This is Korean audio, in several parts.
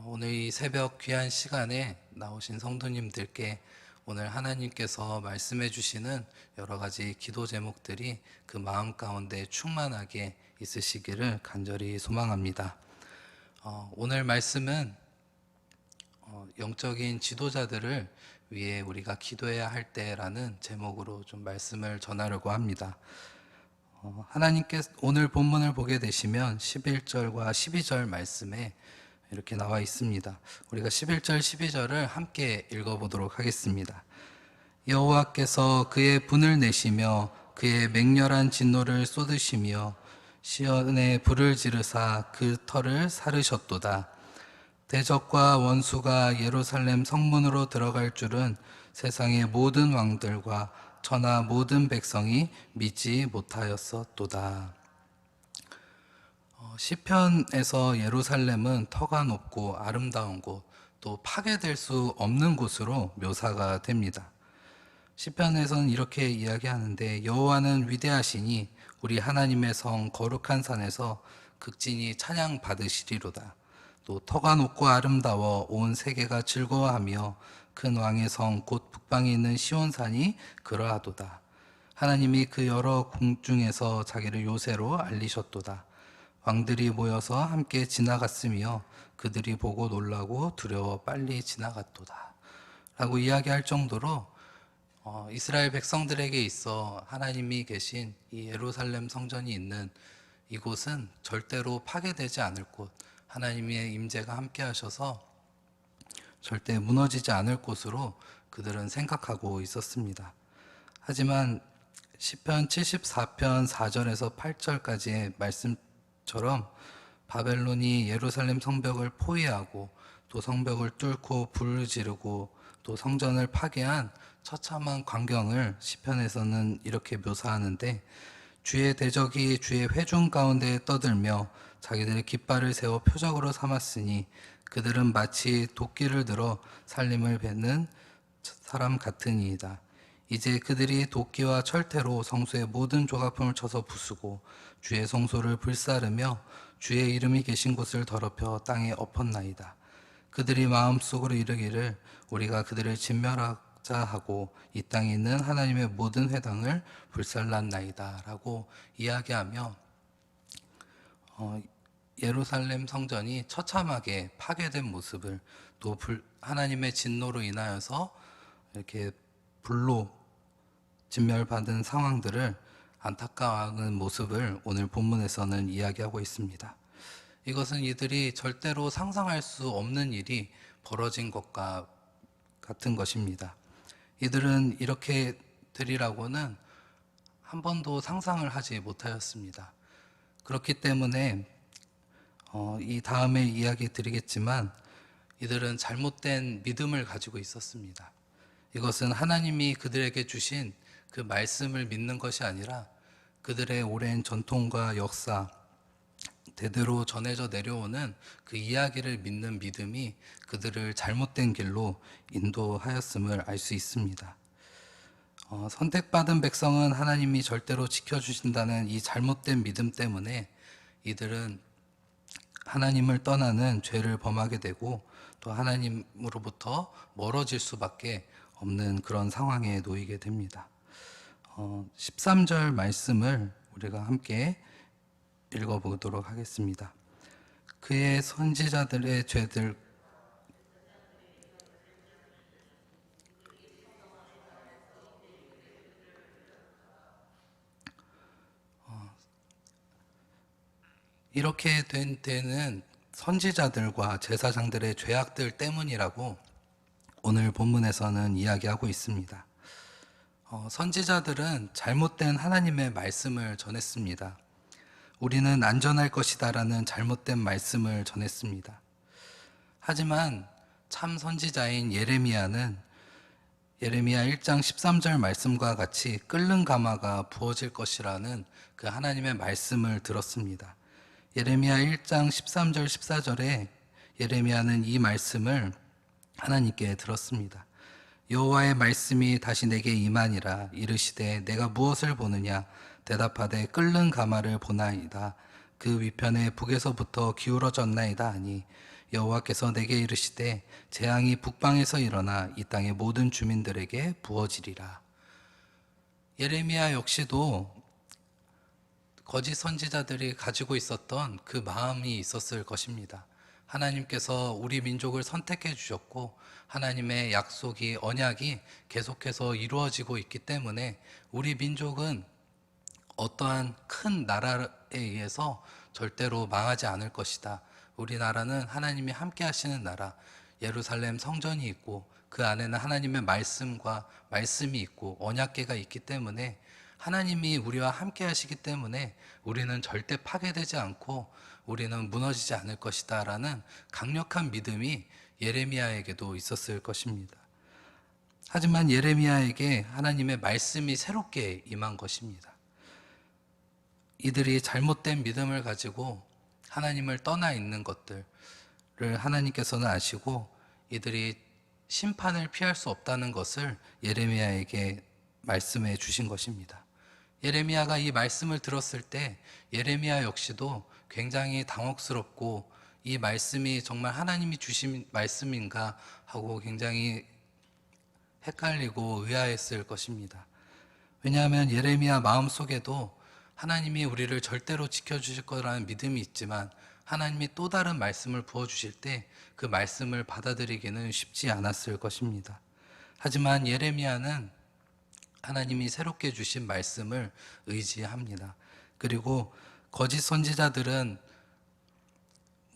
어, 오늘 이 새벽 귀한 시간에 나오신 성도님들께 오늘 하나님께서 말씀해 주시는 여러 가지 기도 제목들이 그 마음 가운데 충만하게 있으시기를 간절히 소망합니다. 어, 오늘 말씀은 어, 영적인 지도자들을 위해 우리가 기도해야 할 때라는 제목으로 좀 말씀을 전하려고 합니다. 어, 하나님께 오늘 본문을 보게 되시면 11절과 12절 말씀에 이렇게 나와 있습니다. 우리가 11절, 12절을 함께 읽어 보도록 하겠습니다. 여호와께서 그의 분을 내시며 그의 맹렬한 진노를 쏟으시며 시온에 불을 지르사 그 터를 사르셨도다. 대적과 원수가 예루살렘 성문으로 들어갈 줄은 세상의 모든 왕들과 천하 모든 백성이 믿지 못하였었도다. 어, 시편에서 예루살렘은 터가 높고 아름다운 곳, 또 파괴될 수 없는 곳으로 묘사가 됩니다. 시편에서는 이렇게 이야기하는데 여호와는 위대하시니 우리 하나님의 성 거룩한 산에서 극진히 찬양 받으시리로다. 또 터가 높고 아름다워 온 세계가 즐거워하며 큰 왕의 성 곧 북방에 있는 시온산이 그러하도다. 하나님이 그 여러 궁 중에서 자기를 요새로 알리셨도다. 왕들이 모여서 함께 지나갔으며 그들이 보고 놀라고 두려워 빨리 지나갔도다. 라고 이야기할 정도로 어, 이스라엘 백성들에게 있어 하나님이 계신 이 예루살렘 성전이 있는 이곳은 절대로 파괴되지 않을 곳, 하나님의 임재가 함께 하셔서 절대 무너지지 않을 곳으로 그들은 생각하고 있었습니다. 하지만 시편 74편 4절에서 8절까지의 말씀 처럼 바벨론이 예루살렘 성벽을 포위하고 또 성벽을 뚫고 불을 지르고 또 성전을 파괴한 처참한 광경을 시편에서는 이렇게 묘사하는데 주의 대적이 주의 회중 가운데 떠들며 자기들의 깃발을 세워 표적으로 삼았으니 그들은 마치 도끼를 들어 살림을 뱉는 사람 같으니이다. 이제 그들이 도끼와 철퇴로 성소의 모든 조각품을 쳐서 부수고 주의 성소를 불사르며 주의 이름이 계신 곳을 더럽혀 땅에 엎었나이다. 그들이 마음속으로 이르기를 우리가 그들을 진멸하자 하고 이 땅에 있는 하나님의 모든 회당을 불살랐나이다라고 이야기하며 어, 예루살렘 성전이 처참하게 파괴된 모습을 또 불, 하나님의 진노로 인하여서 이렇게 불로 진멸받은 상황들을 안타까워하는 모습을 오늘 본문에서는 이야기하고 있습니다. 이것은 이들이 절대로 상상할 수 없는 일이 벌어진 것과 같은 것입니다. 이들은 이렇게 되리라고는 한 번도 상상을 하지 못하였습니다. 그렇기 때문에 어, 이 다음에 이야기 드리겠지만 이들은 잘못된 믿음을 가지고 있었습니다. 이것은 하나님이 그들에게 주신 그 말씀을 믿는 것이 아니라 그들의 오랜 전통과 역사, 대대로 전해져 내려오는 그 이야기를 믿는 믿음이 그들을 잘못된 길로 인도하였음을 알 수 있습니다. 어, 선택받은 백성은 하나님이 절대로 지켜주신다는 이 잘못된 믿음 때문에 이들은 하나님을 떠나는 죄를 범하게 되고 또 하나님으로부터 멀어질 수밖에 없는 그런 상황에 놓이게 됩니다. 어, 13절 말씀을 우리가 함께 읽어보도록 하겠습니다. 그의 선지자들의 죄들 어, 이렇게 된 때는 선지자들과 제사장들의 죄악들 때문이라고 오늘 본문에서는 이야기하고 있습니다. 어, 선지자들은 잘못된 하나님의 말씀을 전했습니다. 우리는 안전할 것이다라는 잘못된 말씀을 전했습니다. 하지만 참 선지자인 예레미야는 예레미야 1장 13절 말씀과 같이 끓는 가마가 부어질 것이라는 그 하나님의 말씀을 들었습니다. 예레미야 1장 13절 14절에 예레미야는 이 말씀을 하나님께 들었습니다. 여호와의 말씀이 다시 내게 임하니라 이르시되 내가 무엇을 보느냐 대답하되 끓는 가마를 보나이다 그 위편에 북에서부터 기울어졌나이다 하니 여호와께서 내게 이르시되 재앙이 북방에서 일어나 이 땅의 모든 주민들에게 부어지리라. 예레미야 역시도 거짓 선지자들이 가지고 있었던 그 마음이 있었을 것입니다. 하나님께서 우리 민족을 선택해 주셨고 하나님의 약속이 언약이 계속해서 이루어지고 있기 때문에 우리 민족은 어떠한 큰 나라에 의해서 절대로 망하지 않을 것이다. 우리나라는 하나님이 함께 하시는 나라, 예루살렘 성전이 있고 그 안에는 하나님의 말씀과 말씀이 있고 언약계가 있기 때문에 하나님이 우리와 함께 하시기 때문에 우리는 절대 파괴되지 않고 우리는 무너지지 않을 것이다 라는 강력한 믿음이 예레미야에게도 있었을 것입니다. 하지만 예레미야에게 하나님의 말씀이 새롭게 임한 것입니다. 이들이 잘못된 믿음을 가지고 하나님을 떠나 있는 것들을 하나님께서는 아시고 이들이 심판을 피할 수 없다는 것을 예레미야에게 말씀해 주신 것입니다. 예레미야가 이 말씀을 들었을 때 예레미야 역시도 굉장히 당혹스럽고 이 말씀이 정말 하나님이 주신 말씀인가 하고 굉장히 헷갈리고 의아했을 것입니다. 왜냐하면 예레미야 마음속에도 하나님이 우리를 절대로 지켜주실 거라는 믿음이 있지만 하나님이 또 다른 말씀을 부어주실 때 그 말씀을 받아들이기는 쉽지 않았을 것입니다. 하지만 예레미야는 하나님이 새롭게 주신 말씀을 의지합니다. 그리고 거짓 선지자들은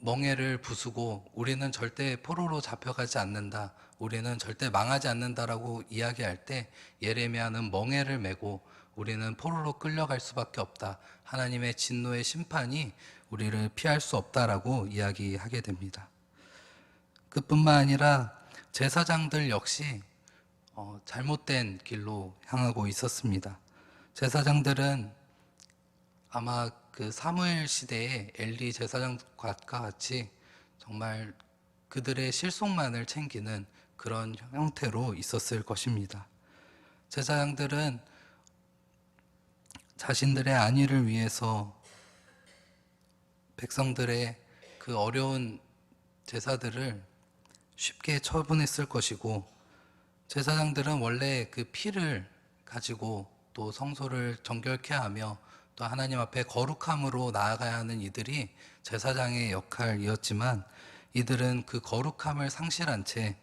멍해를 부수고 우리는 절대 포로로 잡혀가지 않는다. 우리는 절대 망하지 않는다라고 이야기할 때 예레미야는 멍해를 메고 우리는 포로로 끌려갈 수밖에 없다. 하나님의 진노의 심판이 우리를 피할 수 없다라고 이야기하게 됩니다. 그뿐만 아니라 제사장들 역시 어, 잘못된 길로 향하고 있었습니다. 제사장들은 아마 그 사무엘 시대의 엘리 제사장과 같이 정말 그들의 실속만을 챙기는 그런 형태로 있었을 것입니다. 제사장들은 자신들의 안위를 위해서 백성들의 그 어려운 제사들을 쉽게 처분했을 것이고 제사장들은 원래 그 피를 가지고 또 성소를 정결케 하며 또 하나님 앞에 거룩함으로 나아가야 하는 이들이 제사장의 역할이었지만 이들은 그 거룩함을 상실한 채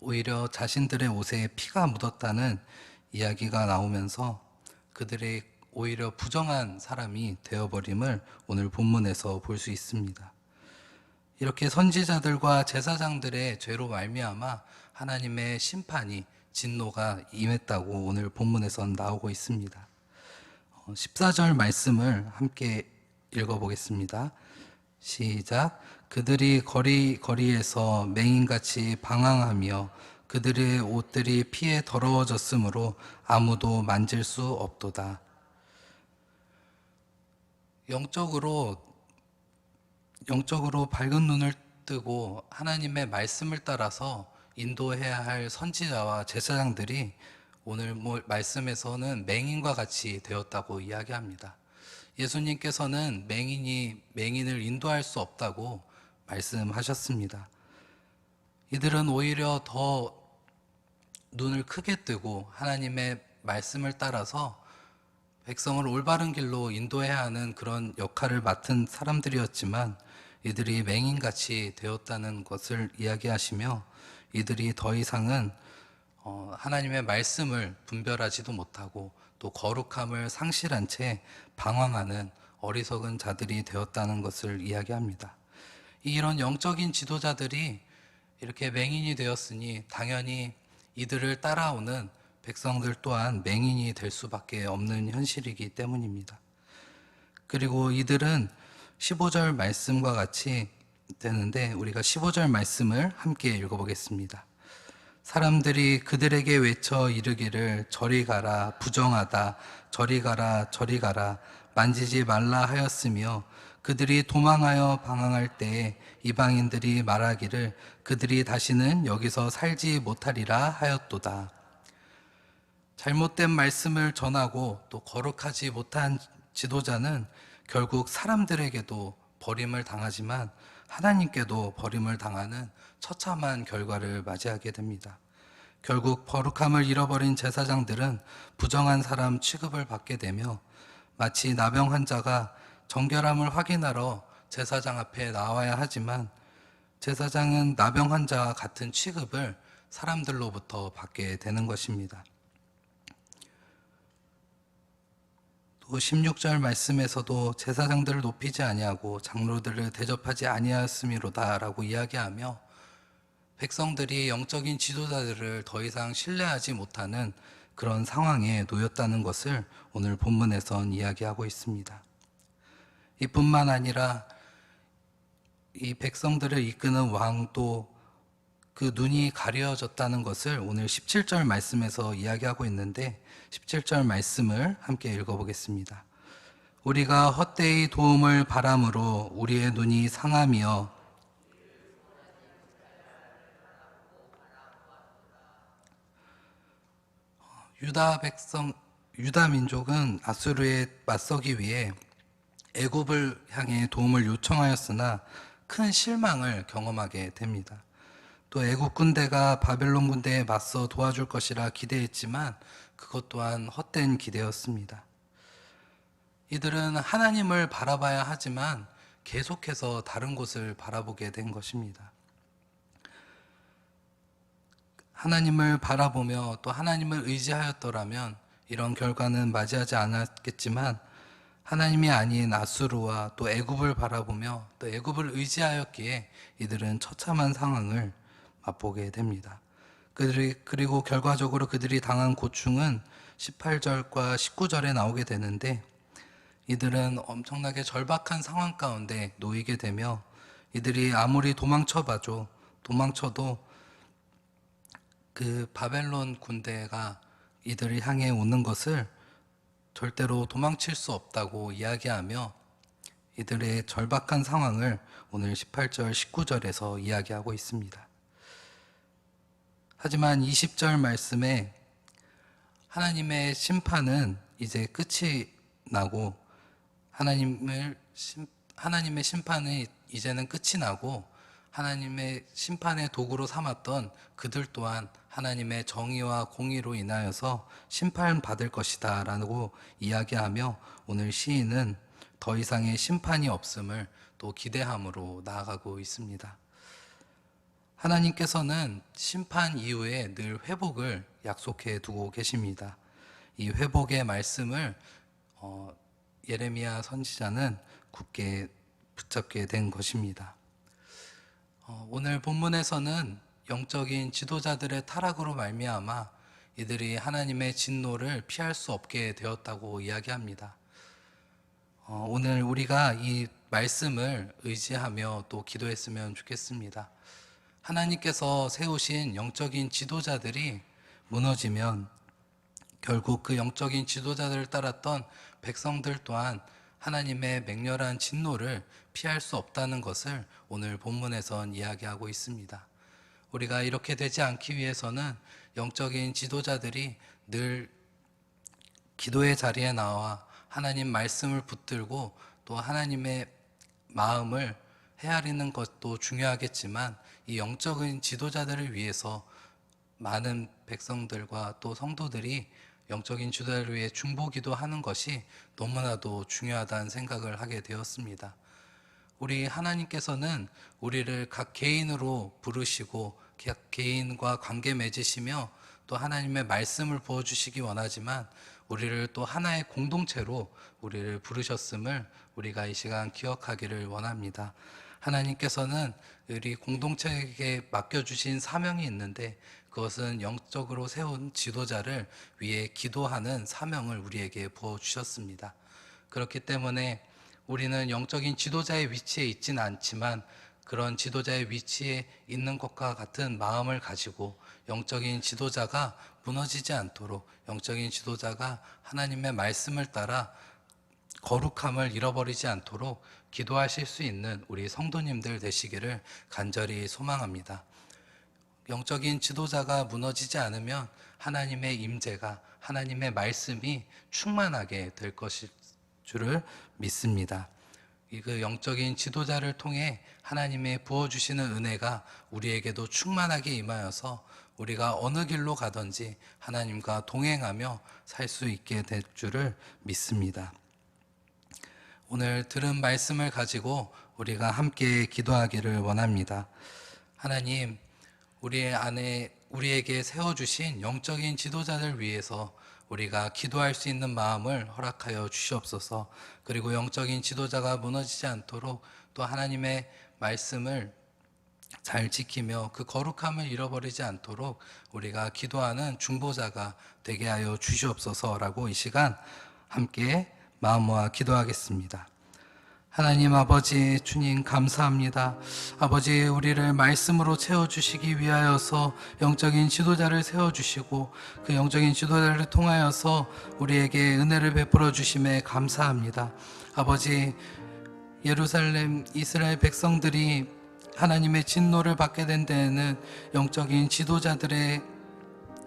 오히려 자신들의 옷에 피가 묻었다는 이야기가 나오면서 그들이 오히려 부정한 사람이 되어버림을 오늘 본문에서 볼 수 있습니다. 이렇게 선지자들과 제사장들의 죄로 말미암아 하나님의 심판이 진노가 임했다고 오늘 본문에선 나오고 있습니다. 14절 말씀을 함께 읽어보겠습니다. 시작. 그들이 거리 거리에서 맹인같이 방황하며 그들의 옷들이 피에 더러워졌으므로 아무도 만질 수 없도다. 영적으로 영적으로 밝은 눈을 뜨고 하나님의 말씀을 따라서 인도해야 할 선지자와 제사장들이 오늘 뭐 말씀에서는 맹인과 같이 되었다고 이야기합니다. 예수님께서는 맹인이 맹인을 인도할 수 없다고 말씀하셨습니다. 이들은 오히려 더 눈을 크게 뜨고 하나님의 말씀을 따라서 백성을 올바른 길로 인도해야 하는 그런 역할을 맡은 사람들이었지만 이들이 맹인같이 되었다는 것을 이야기하시며 이들이 더 이상은 어, 하나님의 말씀을 분별하지도 못하고 또 거룩함을 상실한 채 방황하는 어리석은 자들이 되었다는 것을 이야기합니다. 이런 영적인 지도자들이 이렇게 맹인이 되었으니 당연히 이들을 따라오는 백성들 또한 맹인이 될 수밖에 없는 현실이기 때문입니다. 그리고 이들은 15절 말씀과 같이 되는데 우리가 15절 말씀을 함께 읽어보겠습니다. 사람들이 그들에게 외쳐 이르기를 저리 가라 부정하다 저리 가라 저리 가라 만지지 말라 하였으며 그들이 도망하여 방황할 때에 이방인들이 말하기를 그들이 다시는 여기서 살지 못하리라 하였도다. 잘못된 말씀을 전하고 또 거룩하지 못한 지도자는 결국 사람들에게도 버림을 당하지만 하나님께도 버림을 당하는 처참한 결과를 맞이하게 됩니다. 결국 거룩함을 잃어버린 제사장들은 부정한 사람 취급을 받게 되며 마치 나병 환자가 정결함을 확인하러 제사장 앞에 나와야 하지만 제사장은 나병 환자와 같은 취급을 사람들로부터 받게 되는 것입니다. 또 16절 말씀에서도 제사장들을 높이지 아니하고 장로들을 대접하지 아니하였음이로다라고 이야기하며 백성들이 영적인 지도자들을 더 이상 신뢰하지 못하는 그런 상황에 놓였다는 것을 오늘 본문에선 이야기하고 있습니다. 이뿐만 아니라 이 백성들을 이끄는 왕도 그 눈이 가려졌다는 것을 오늘 17절 말씀에서 이야기하고 있는데 17절 말씀을 함께 읽어보겠습니다. 우리가 헛되이 도움을 바람으로 우리의 눈이 상함이여 유다 백성 유다 민족은 아수르에 맞서기 위해 애굽을 향해 도움을 요청하였으나 큰 실망을 경험하게 됩니다. 또 애국 군대가 바벨론 군대에 맞서 도와줄 것이라 기대했지만 그것 또한 헛된 기대였습니다. 이들은 하나님을 바라봐야 하지만 계속해서 다른 곳을 바라보게 된 것입니다. 하나님을 바라보며 또 하나님을 의지하였더라면 이런 결과는 맞이하지 않았겠지만 하나님이 아닌 아수르와 또 애굽을 바라보며 또 애굽을 의지하였기에 이들은 처참한 상황을 맛보게 됩니다. 그들이 그리고 결과적으로 그들이 당한 고충은 18절과 19절에 나오게 되는데 이들은 엄청나게 절박한 상황 가운데 놓이게 되며 이들이 아무리 도망쳐 봐도 도망쳐도 그 바벨론 군대가 이들을 향해 오는 것을 절대로 도망칠 수 없다고 이야기하며 이들의 절박한 상황을 오늘 18절, 19절에서 이야기하고 있습니다. 하지만 20절 말씀에 하나님의 심판은 이제 끝이 나고 하나님을 심, 하나님의 심판은 이제는 끝이 나고 하나님의 심판의 도구로 삼았던 그들 또한 하나님의 정의와 공의로 인하여서 심판받을 것이다 라고 이야기하며 오늘 시인은 더 이상의 심판이 없음을 또 기대함으로 나아가고 있습니다. 하나님께서는 심판 이후에 늘 회복을 약속해 두고 계십니다. 이 회복의 말씀을 어, 예레미야 선지자는 굳게 붙잡게 된 것입니다. 어, 오늘 본문에서는 영적인 지도자들의 타락으로 말미암아 이들이 하나님의 진노를 피할 수 없게 되었다고 이야기합니다. 어, 오늘 우리가 이 말씀을 의지하며 또 기도했으면 좋겠습니다. 하나님께서 세우신 영적인 지도자들이 무너지면 결국 그 영적인 지도자들을 따랐던 백성들 또한 하나님의 맹렬한 진노를 피할 수 없다는 것을 오늘 본문에선 이야기하고 있습니다. 우리가 이렇게 되지 않기 위해서는 영적인 지도자들이 늘 기도의 자리에 나와 하나님 말씀을 붙들고 또 하나님의 마음을 헤아리는 것도 중요하겠지만 이 영적인 지도자들을 위해서 많은 백성들과 또 성도들이 영적인 지도자를 위해 중보기도 하는 것이 너무나도 중요하다는 생각을 하게 되었습니다. 우리 하나님께서는 우리를 각 개인으로 부르시고 각 개인과 관계 맺으시며 또 하나님의 말씀을 부어 주시기 원하지만 우리를 또 하나의 공동체로 우리를 부르셨음을 우리가 이 시간 기억하기를 원합니다. 하나님께서는 우리 공동체에게 맡겨주신 사명이 있는데 그것은 영적으로 세운 지도자를 위해 기도하는 사명을 우리에게 부어주셨습니다. 그렇기 때문에 우리는 영적인 지도자의 위치에 있지는 않지만 그런 지도자의 위치에 있는 것과 같은 마음을 가지고 영적인 지도자가 무너지지 않도록 영적인 지도자가 하나님의 말씀을 따라 거룩함을 잃어버리지 않도록 기도하실 수 있는 우리 성도님들 되시기를 간절히 소망합니다. 영적인 지도자가 무너지지 않으면 하나님의 임재가 하나님의 말씀이 충만하게 될 것일 줄을 믿습니다. 이그 영적인 지도자를 통해 하나님의 부어주시는 은혜가 우리에게도 충만하게 임하여서 우리가 어느 길로 가든지 하나님과 동행하며 살 수 있게 될 줄을 믿습니다. 오늘 들은 말씀을 가지고 우리가 함께 기도하기를 원합니다. 하나님, 우리의 안에 우리에게 세워 주신 영적인 지도자들 위해서 우리가 기도할 수 있는 마음을 허락하여 주시옵소서. 그리고 영적인 지도자가 무너지지 않도록 또 하나님의 말씀을 잘 지키며 그 거룩함을 잃어버리지 않도록 우리가 기도하는 중보자가 되게 하여 주시옵소서라고 이 시간 함께 마음 모아 기도하겠습니다. 하나님 아버지 주님 감사합니다. 아버지 우리를 말씀으로 채워 주시기 위하여서 영적인 지도자를 세워 주시고 그 영적인 지도자를 통하여서 우리에게 은혜를 베풀어 주심에 감사합니다. 아버지 예루살렘 이스라엘 백성들이 하나님의 진노를 받게 된 데에는 영적인 지도자들의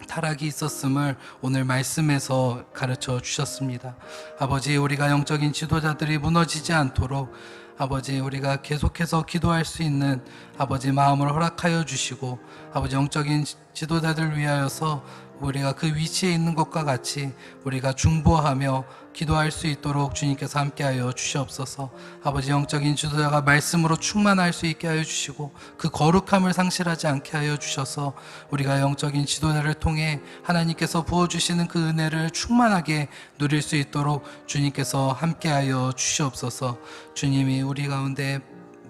타락이 있었음을 오늘 말씀에서 가르쳐 주셨습니다. 아버지, 우리가 영적인 지도자들이 무너지지 않도록 아버지, 우리가 계속해서 기도할 수 있는 아버지 마음을 허락하여 주시고 아버지 영적인 지도자들 위하여서 우리가 그 위치에 있는 것과 같이 우리가 중보하며 기도할 수 있도록 주님께서 함께하여 주시옵소서. 아버지 영적인 지도자가 말씀으로 충만할 수 있게 하여 주시고 그 거룩함을 상실하지 않게 하여 주셔서 우리가 영적인 지도자를 통해 하나님께서 부어 주시는 그 은혜를 충만하게 누릴 수 있도록 주님께서 함께하여 주시옵소서. 주님이 우리 가운데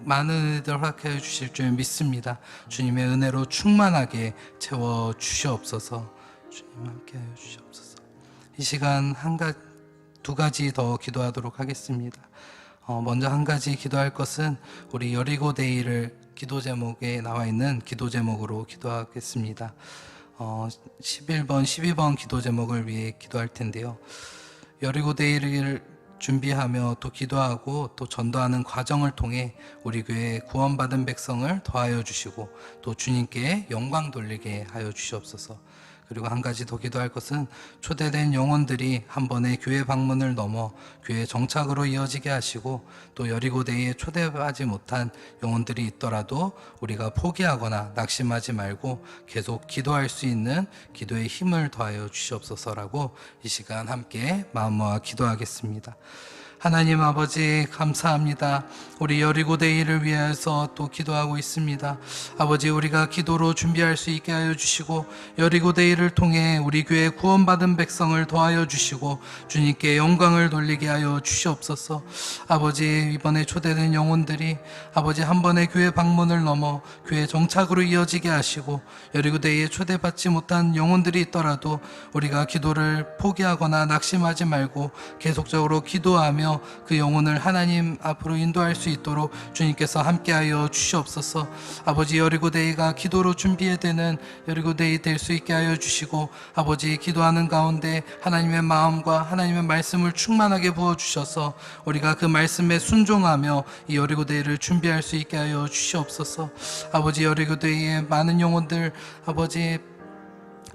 많은 은혜를 허락하여 주실 줄 믿습니다. 주님의 은혜로 충만하게 채워 주시옵소서. 주님 함께하여 주시옵소서. 이 시간 한 가지 두 가지 더 기도하도록 하겠습니다. 어, 먼저 한 가지 기도할 것은 우리 여리고 데이를 기도 제목에 나와 있는 기도 제목으로 기도하겠습니다. 어, 11번, 12번 기도 제목을 위해 기도할 텐데요. 여리고 데이를 준비하며 또 기도하고 또 전도하는 과정을 통해 우리 교회 구원받은 백성을 더하여 주시고 또 주님께 영광 돌리게 하여 주시옵소서. 그리고 한 가지 더 기도할 것은 초대된 영혼들이 한 번에 교회 방문을 넘어 교회 정착으로 이어지게 하시고 또 여리고대에 초대하지 못한 영혼들이 있더라도 우리가 포기하거나 낙심하지 말고 계속 기도할 수 있는 기도의 힘을 더하여 주시옵소서라고 이 시간 함께 마음 모아 기도하겠습니다. 하나님 아버지 감사합니다. 우리 여리고 데이를 위해서 또 기도하고 있습니다. 아버지 우리가 기도로 준비할 수 있게 하여 주시고 여리고 데이를 통해 우리 교회 구원받은 백성을 더하여 주시고 주님께 영광을 돌리게 하여 주시옵소서. 아버지 이번에 초대된 영혼들이 아버지 한 번의 교회 방문을 넘어 교회 정착으로 이어지게 하시고 여리고 데이에 초대받지 못한 영혼들이 있더라도 우리가 기도를 포기하거나 낙심하지 말고 계속적으로 기도하며 그 영혼을 하나님 앞으로 인도할 수 있도록 주님께서 함께하여 주시옵소서. 아버지 여리고데이가 기도로 준비되는 여리고데이 될 수 있게 하여 주시고 아버지 기도하는 가운데 하나님의 마음과 하나님의 말씀을 충만하게 부어 주셔서 우리가 그 말씀에 순종하며 이 여리고데이를 준비할 수 있게 하여 주시옵소서. 아버지 여리고데이의 많은 영혼들 아버지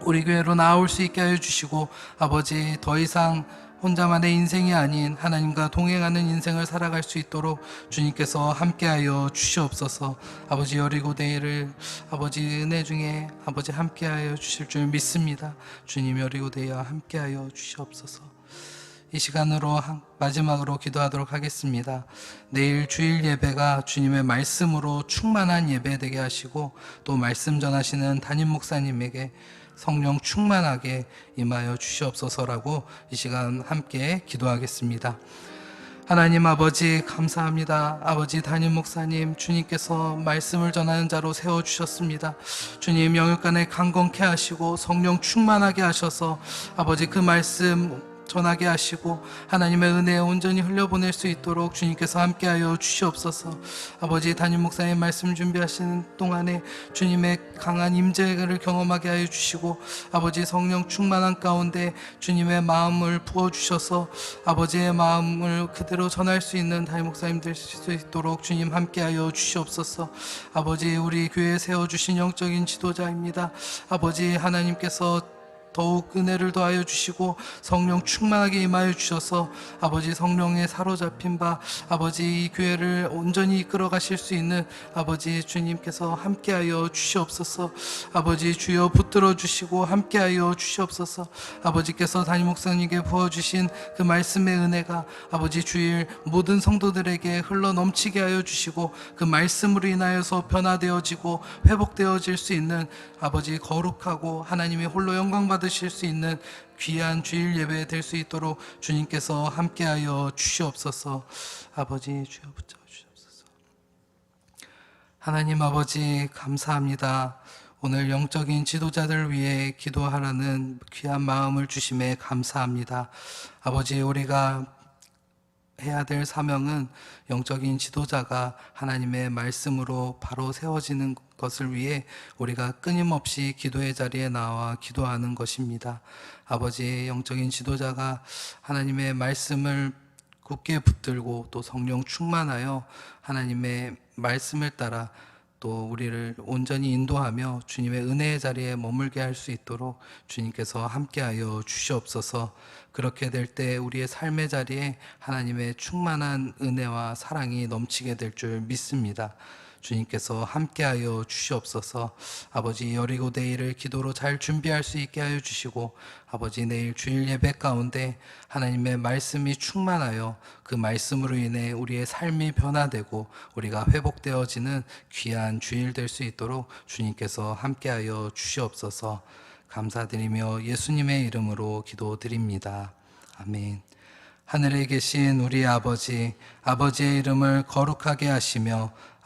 우리 교회로 나올 수 있게 하여 주시고 아버지 더 이상 혼자만의 인생이 아닌 하나님과 동행하는 인생을 살아갈 수 있도록 주님께서 함께하여 주시옵소서. 아버지 여리고 데이를 아버지 은혜 중에 아버지 함께하여 주실 줄 믿습니다. 주님 여리고 데이와 함께하여 주시옵소서. 이 시간으로 한- 마지막으로 기도하도록 하겠습니다. 내일 주일 예배가 주님의 말씀으로 충만한 예배 되게 하시고 또 말씀 전하시는 담임 목사님에게 성령 충만하게 임하여 주시옵소서라고 이 시간 함께 기도하겠습니다. 하나님 아버지 감사합니다. 아버지 담임 목사님 주님께서 말씀을 전하는 자로 세워 주셨습니다. 주님 영육간에 강건케 하시고 성령 충만하게 하셔서 아버지 그 말씀 전하게 하시고 하나님의 은혜에 온전히 흘려보낼 수 있도록 주님께서 함께하여 주시옵소서. 아버지 담임 목사님 말씀 준비하시는 동안에 주님의 강한 임재를 경험하게 하여 주시고 아버지 성령 충만한 가운데 주님의 마음을 부어 주셔서 아버지의 마음을 그대로 전할 수 있는 담임 목사님 될 수 있도록 주님 함께하여 주시옵소서. 아버지 우리 교회에 세워 주신 영적인 지도자입니다. 아버지 하나님께서 더욱 은혜를 더하여 주시고 성령 충만하게 임하여 주셔서 아버지 성령에 사로잡힌 바 아버지 이 교회를 온전히 이끌어 가실 수 있는 아버지 주님께서 함께하여 주시옵소서. 아버지 주여 붙들어 주시고 함께하여 주시옵소서. 아버지께서 담임 목사님께 부어주신 그 말씀의 은혜가 아버지 주일 모든 성도들에게 흘러 넘치게 하여 주시고 그 말씀으로 인하여서 변화되어지고 회복되어질 수 있는 아버지 거룩하고 하나님의 홀로 영광 받으 실 수 있는 귀한 주일 예배 될 수 있도록 주님께서 함께하여 주시옵소서 아버지 주여 붙잡아 주시옵소서 하나님 아버지 감사합니다. 오늘 영적인 지도자들 위해 기도하라는 귀한 마음을 주심에 감사합니다. 아버지 우리가 해야 될 사명은 영적인 지도자가 하나님의 말씀으로 바로 세워지는 것을 위해 우리가 끊임없이 기도의 자리에 나와 기도하는 것입니다. 아버지 영적인 지도자가 하나님의 말씀을 굳게 붙들고 또 성령 충만하여 하나님의 말씀을 따라 또 우리를 온전히 인도하며 주님의 은혜의 자리에 머물게 할 수 있도록 주님께서 함께하여 주시옵소서. 그렇게 될 때 우리의 삶의 자리에 하나님의 충만한 은혜와 사랑이 넘치게 될 줄 믿습니다. 주님께서 함께하여 주시옵소서. 아버지 여리고 데이를 기도로 잘 준비할 수 있게 하여 주시고 아버지 내일 주일 예배 가운데 하나님의 말씀이 충만하여 그 말씀으로 인해 우리의 삶이 변화되고 우리가 회복되어지는 귀한 주일 될 수 있도록 주님께서 함께하여 주시옵소서. 감사드리며 예수님의 이름으로 기도드립니다. 아멘. 하늘에 계신 우리 아버지, 아버지의 이름을 거룩하게 하시며